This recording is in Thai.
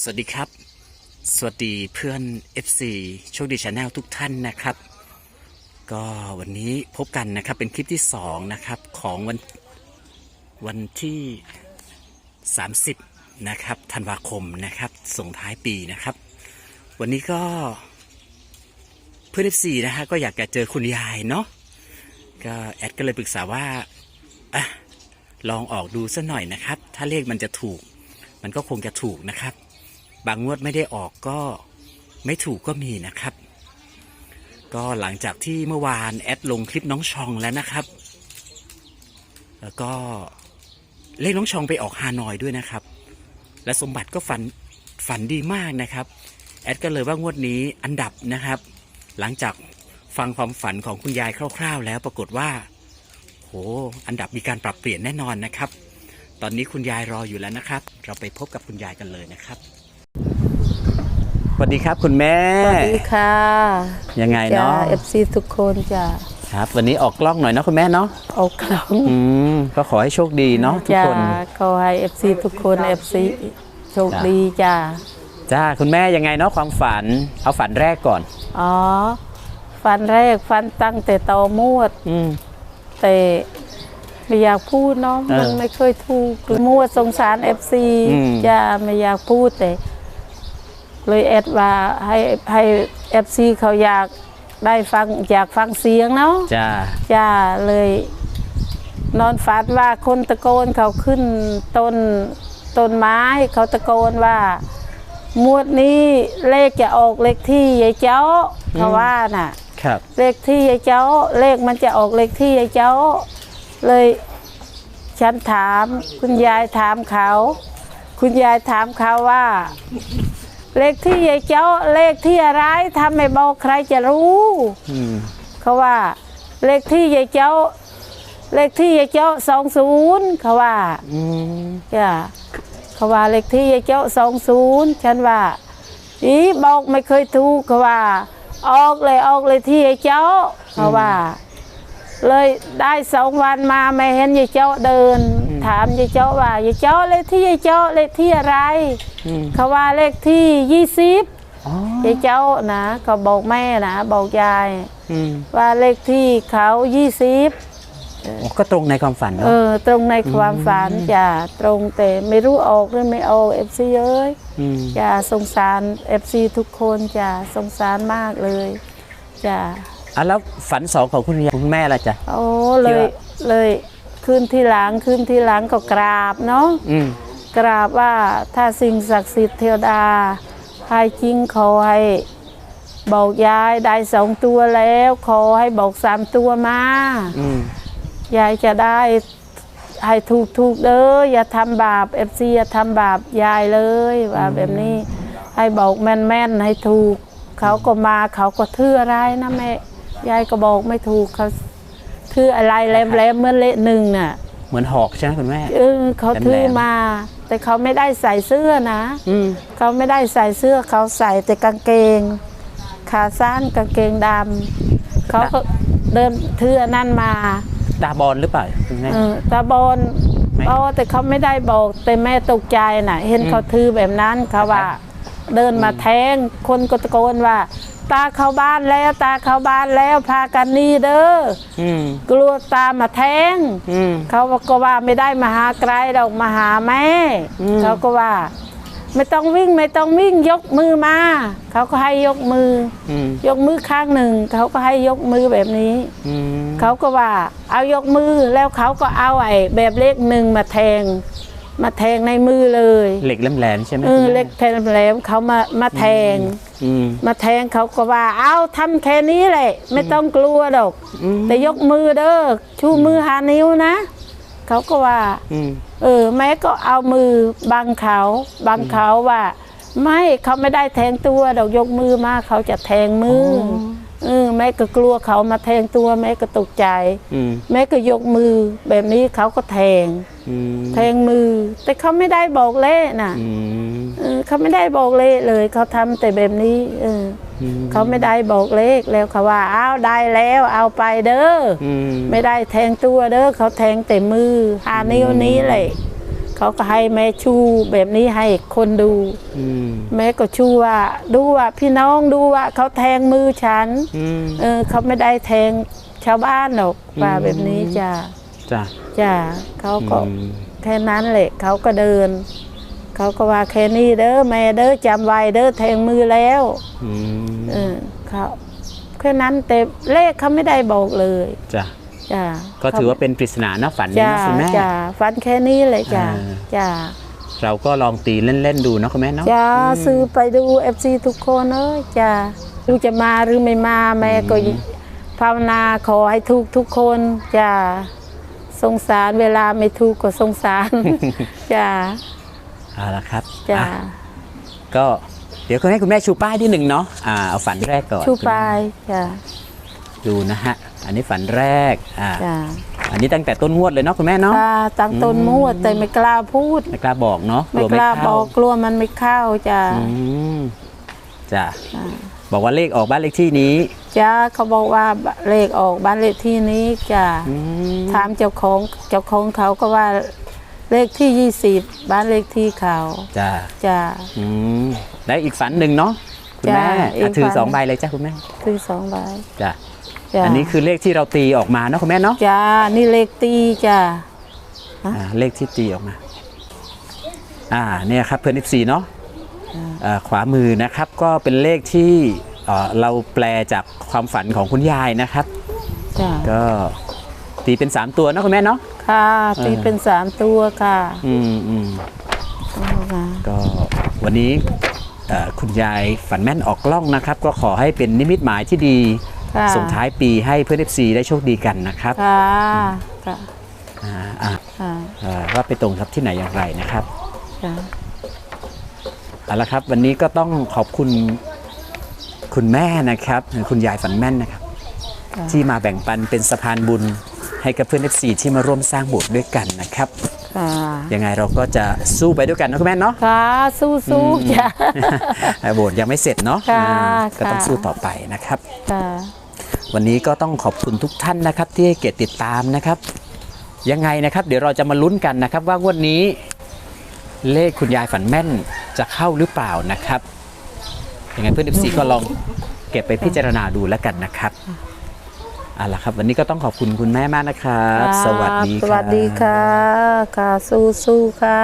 สวัสดีครับ สวัสดีเพื่อน FC โชคดีชาแนลทุกท่านนะครับ ก็วันนี้พบกันนะครับเป็นคลิปที่2นะครับของวันวันที่ 30นะครับธันวาคมนะครับส่งท้ายปีนะครับ วันนี้ก็เพื่อน FC นะฮะก็อยากจะเจอคุณยายเนาะก็แอดก็เลยปรึกษาว่าอะลองออกดูสัหน่อยนะครับ ถ้าเลขมันจะถูก มันก็คงจะถูกนะครับ บางงวดไม่ได้ออกก็ไม่ถูกก็มีนะครับ ก็หลังจากที่เมื่อวานแอดลงคลิปน้องชองแล้วนะครับ แล้วก็เลขน้องชองไปออกฮานอยด้วยนะครับ และสมบัติก็ฝันฝันดีมากนะครับ แอดก็เลยว่างวดนี้อันดับนะครับ หลังจากฟังความฝันของคุณยายคร่าว ๆ แล้วปรากฏว่าโหอันดับมีการปรับเปลี่ยนแน่นอนนะครับ ตอนนี้คุณยายรออยู่แล้วนะครับ เราไปพบกับคุณยายกันเลยนะครับ วัสดีครับคุณแม่สวัสดีค่ะยังไงจ้าเนาะเอฟซีทุกคนจ้าครับ วันนี้ออกกล้องหน่อยเนาะคุณแม่เนาะเอาครั้งอืมก็ขอให้โชคดีเนาะทุกจ้าคนขอให้เอฟซีทุกคนเอฟซีโชคดีจ้าจ้าคุณแม่ยังไงเนาะความฝันเอาฝันแรกก่อนอ๋อฟันแรกฟันตั้งแต่ตอมวดอืมแต่ไม่อยากพูดเนาะเออมันไม่เคยถูกมวดสงสารเอฟซีอืมจ้าไม่อยากพูดแต่ เลยแอดว่าให้ให้เอฟซีเขาอยากได้ฟังอยากฟังเสียงเนาะจ้าจ้าเลย นอนฝันว่าคนตะโกนเขาขึ้นต้นต้นไม้เขาตะโกนว่ามวดนี้เลขจะออกเลขที่ยายเจ้าเขาว่าน่ะ ครับ เลขที่ยายเจ้า เลขมันจะออกเลขที่ยายเจ้า เลยฉันถาม คุณยายถามเขา คุณยายถามเขาว่า เลขที่ยายเจ้าเลขที่อะไรถ้าไม่บอกใครจะรู้อืมเขาว่า เลขที่ยายเจ้า เลขที่ยายเจ้าสองศูนย์เขาว่าอืมจ้ะเขาว่าเลขที่ยายเจ้าสองศูนย์ฉันว่าอีบอกไม่เคยถูกเขาว่า ออกเลยออกเลยที่ยายเจ้าเขาว่า เลยได้สองวันมาไม่เห็นยายเจ้าเดิน ถามยายเจ้าว่ายายเจ้าเลขที่ยายเจ้าเลขที่อะไรอืมเขาว่าเลขที่ยี่สิบอ๋อยายเจ้านะเขาบอกแม่นะบอกยายอืมว่าเลขที่เขายี่สิบโอ้ก็ตรงในความฝันเอเนาะอตรงในความฝันจ้ะตรงแต่ไม่รู้ออกหรือไม่ออกเอฟซีเอ้ยอืมจ้ะสงสารเอฟซีทุกคนจ้ะสงสารมากเลยจ้ะ อะแล้วฝันสองของคุณยายคุณแม่ล่ะจ้ะโอ้เลยเลยคืนที่หลังคืนที่หลังก็กราบเนาะอืม กราบว่าถ้าสิ่งศักดิ์สิทธิ์เทวดาให้จริงขอให้บอกยายได้สองตัวแล้ว ขอให้บอกสามตัวมา อืม ยายจะได้ให้ถูกถูกๆเด้ออย่าทำบาปเอฟซีอย่าทำบาปยายเลยว่าแบบนี้ ให้บอกแม่นแม่นๆให้ถูก เขาก็มาเขาก็ทื่ออะไรนะแม่ ยายก็บอกไม่ถูกเขาทื่ออะไรแหลมๆเหมื่อนเละหนึ่งน่ะเหมือนหอกใช่ไหมคุณแม่ เออเขาทื่อแหลมๆมา แต่เขาไม่ได้ใส่เสื้อนะอืมเขาไม่ได้ใส่เสื้อเขาใส่แต่กางเกง ขาสั้นกางเกงดำเขาก็เดินทื่อนั่นมา ตาบอลหรือเปล่าคุณแม่ เออตาบอลไม่อ๋อแต่เขาไม่ได้บอกแต่แม่ตกใจน่ะ เห็นอืมเขาถือแบบนั้นเขาว่า เดินมาแทงคนก็ตะโกนว่า ตาเข้าบ้านแล้วตาเข้าบ้านแล้วพากันหนี่เด้ออืมกลัวตามาแทงอืมเขาก็ว่าไม่ได้มาหาไกลดอกมาหาแม่อืมเขาก็ว่า ไม่ต้องวิ่งไม่ต้องวิ่งยกมือมา เขาก็ให้ยกมืออืมยกมือข้างหนึ่ง เขาก็ให้ยกมือแบบนี้อืมเขาก็ว่า เอายกมือแล้วเขาก็เอาไอ้แบบเลขหนึ่งมาแทง มาแทงในมือเลยเหล็กแหลมๆใช่ไหมเออคุณแม่เล็กแทงแหลมเขามามาแทงอืมมาแทงเขาก็ว่า เอาทำแค่นี้แหละ ไม่ต้องกลัวดอกอืมแต่ยกมือเด้อชูมือหานิ้วนะเขาก็ว่าอืมเออ แม่ก็เอามือบังเขาบังเขาว่า ไม่เขาไม่ได้แทงตัวดอกยกมือมาเขาจะแทงมืออ เออแม่ก็กลัวเขามาแทงตัวแม่ก็ตกใจ อืมแม่ก็ยกมือแบบนี้เขาก็แทง อืมแทงมือ แต่เขาไม่ได้บอกเล่น่ะอืมเออเขาไม่ได้บอกเล่เลยเขาทำแต่แบบนี้เอออืมเขาไม่ได้บอกเลขแล้วเขาว่าอ้าวได้แล้วเอาไปเด้อออืมไม่ได้แทงตัวเด้อเขาแทงแต่มือหานิ้วนี้เลย เขเขาก็ให้แม่ชูแบบนี้ให้คนดูอืมแม่ก็ชูว่า ดูว่าพี่น้องดูว่าเขาแทงมือฉันอืมเออเขาไม่ได้แทงชาวบ้านหรอกว่าแบบนี้จ้ะจ้ะจ้ะเขาก็อืมแค่นั้นแหละเขาก็เดิน เขาก็ว่าแค่นี้เด้อแม่เด้อจำไว้เด้อแทงมือแล้วอืมเออเขาแค่นั้นแต่เลขเขาไม่ได้บอกเลยจ้ะ จ้ะก็ถือว่าเป็นปริศนานะฝันนี้จ้ะนะคุณแม่จ้ะฟันแค่นี้เลยจ้ะอ่าจ้ะเราก็ลองตีเล่นๆดูเนาะคุณแม่เนาะจ้ะซื้อไปดูเอฟซีทุกคนเอ้ยจ้ะดูจะมาหรือไม่มาแม่ก็ภาวนาขอให้ถูกทุกคนจ้ะสงสารเวลาไม่ถูกก็สงสารจ้ะเอาละครับจ้ะอะก็เดี๋ยวคุณให้คุณแม่ชูป้ายที่หนึ่งเนาะอ่าเอาฝันแรกก่อนชูปลายจ้ะดูนะฮะ อันนี้ฝันแรกอ่าจ้ะอันนี้ตั้งแต่ต้นงวดเลยเนาะคุณแม่เนาะตาตั้งต้นมวดแต่ไม่กล้าพูด ไม่กล้าบอกเนาะไม่ลัวกล้าบเข้อกกลัวมันไม่เข้าจ้ะอืมจ้ะบอกว่าเลขออกบ้านเลขที่นี้จ้ะเขาบอกว่าเลขออกบ้านเลขที่นี้จ้ะอืมถามเจ้าของเจ้าของเขาก็ว่าเลขที่ยี่สิบบ้านเลขที่เขาจ้ะจ้ะ อืมแล้วอีกฝันหนึ่งเนาะคุณแม่จ้ะอีกอะถือฝันสองใบเลยจ้ะคุณแม่ คือสองใบจ้ะจ้ะ อันนี้คือเลขที่เราตีออกมาเนาะคุณแม่เนาะจ้ะนี่เลขตีจ้ะอ่าเลขที่ตีออกมา อ่าเนี่ยครับเพื่อน f 4เนาะอ่าขวามือนะครับก็เป็นเลขที่เอ่อเราแปลจากความฝันของคุณยายนะครับจ้ะก็ตีเป็น 3 ตัวเนาะคุณแม่เนาะค่ะตีเออเป็นสามตัวค่ะ อืมอืมเอามาก็วันนี้เอ่อคุณยายฝันแม่นออกกล้องนะครับ ก็ขอให้เป็นนิมิตหมายที่ดีค่ะ ส่งท้ายปีให้เพื่อน f 4ได้โชคดีกันนะครับค่ะค่ะอ่าอ่าค่ะเอ่อว่าไปตรงกับที่ไหนอย่างไรนะครับค่ะเอาละครับวันนี้ก็ต้องขอบคุณคุณแม่นะครับ คุณยายฝันแม่นนะครับค่ะที่มาแบ่งปันเป็นสะพานบุญให้กับเพื่อน FC ที่มาร่วมสร้างโบสถ์ด้วยกันนะครับค่ะยังไงเราก็จะสู้ไปด้วยกันนะคุณแม่เนาะค่ะสู้สู้จ้ะโบสถ์ยังไม่เสร็จเนาะค่ะอ่าก็ต้องค่ะสู้ต่อไปนะครับค่ะ วันนี้ก็ต้องขอบคุณทุกท่านนะครับ ที่ให้เกียรติติดตามนะครับ ยังไงนะครับ เดี๋ยวเราจะมาลุ้นกันนะครับ ว่างวดนี้ เลขคุณยายฝันแม่นจะเข้าหรือเปล่านะครับยังไงเพื่อน FC ก็ลองเก็บไปพิจารณาดูแล้วกันนะครับเอาล่ะครับ วันนี้ก็ต้องขอบคุณคุณแม่มากนะครับ สวัสดีสวัสดีรับค่ะค่ะสู้สู้ค่ะ